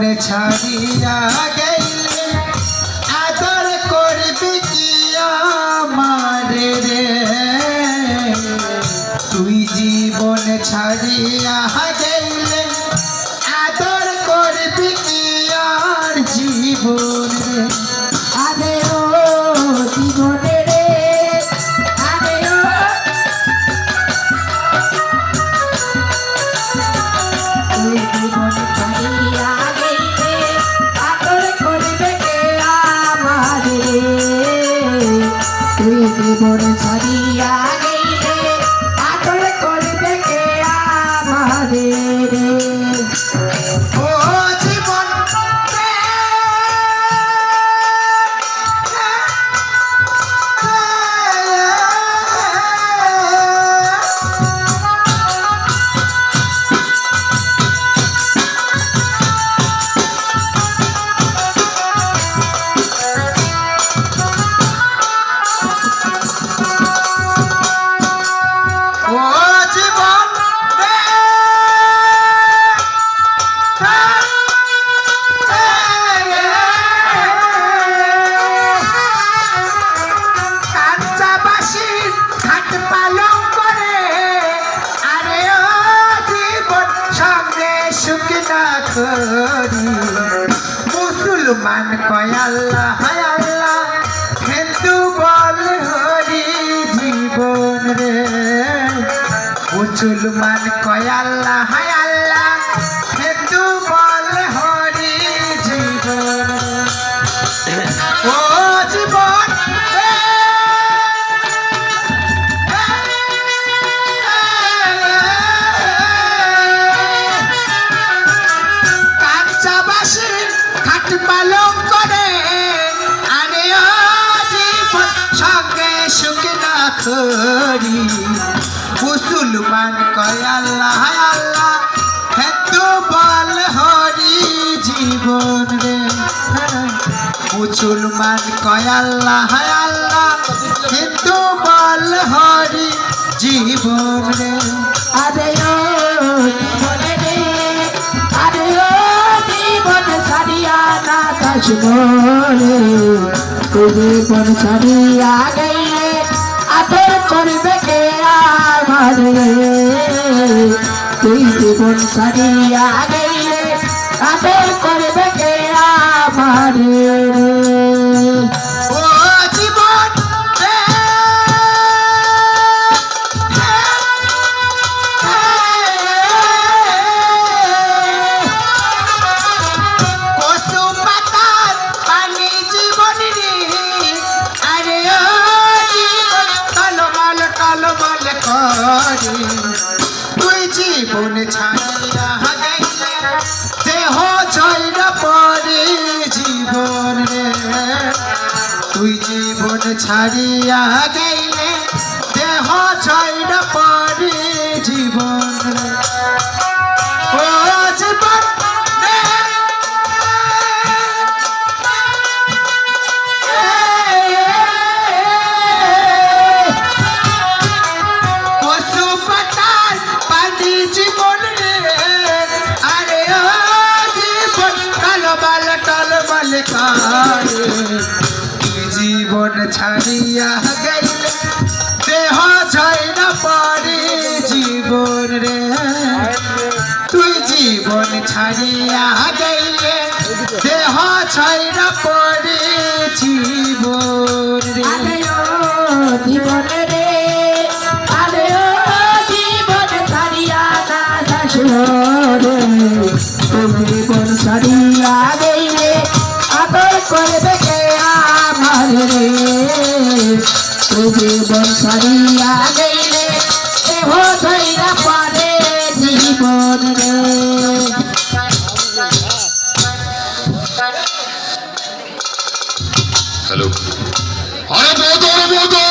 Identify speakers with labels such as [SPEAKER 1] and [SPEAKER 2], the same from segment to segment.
[SPEAKER 1] জীবন ছাড়িয়া গে জীবন
[SPEAKER 2] ছাড়িয়া
[SPEAKER 1] মুসলমান কয় আল্লাহ, হায় আল্লাহ, হিন্দু বল হরি জীবন রে। মুসলমান কয় আল্লাহ, হায় আল্লাহ, হিন্দু বল পালন করে। আরে জীবন সঙ্গে না করি। মুসলমান কয় আল্লাহ আল্লাহ হরি জীবন রে। মুসলমান কয় আল্লাহ আল্লাহ বল হরি জীবন রে।
[SPEAKER 2] আরে না যাস পর ছাড়িয়া গেলে আদর করবে কে আমার? তুই জীবন ছাড়িয়া গেলে আদর করবে কে আমার?
[SPEAKER 1] তুই জীবন ছাড়িয়া গাইলে দেহ ছয়রা জীবন তুই জীবন ছাড়িয়া গাইলে টলবল করে জীবন ছাড়িয়া গেলে, দেহ ছয় না পরে জীবন রে। তুই জীবন ছাড়িয়া গেলে, দেহ ছয় না পরে জীবন রে।
[SPEAKER 2] জীবনে রে জীবন ছাড়িয়া না তুমি জীবন ছাড়িয়া গেলে আদর করবে কে আমার রে। জীবন সারিয়া গেলে দেহ ধৈরা পরে জীবন রে।
[SPEAKER 3] হ্যালো। আরে বোতর বোতর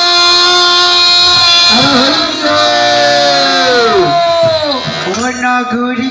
[SPEAKER 3] নগরী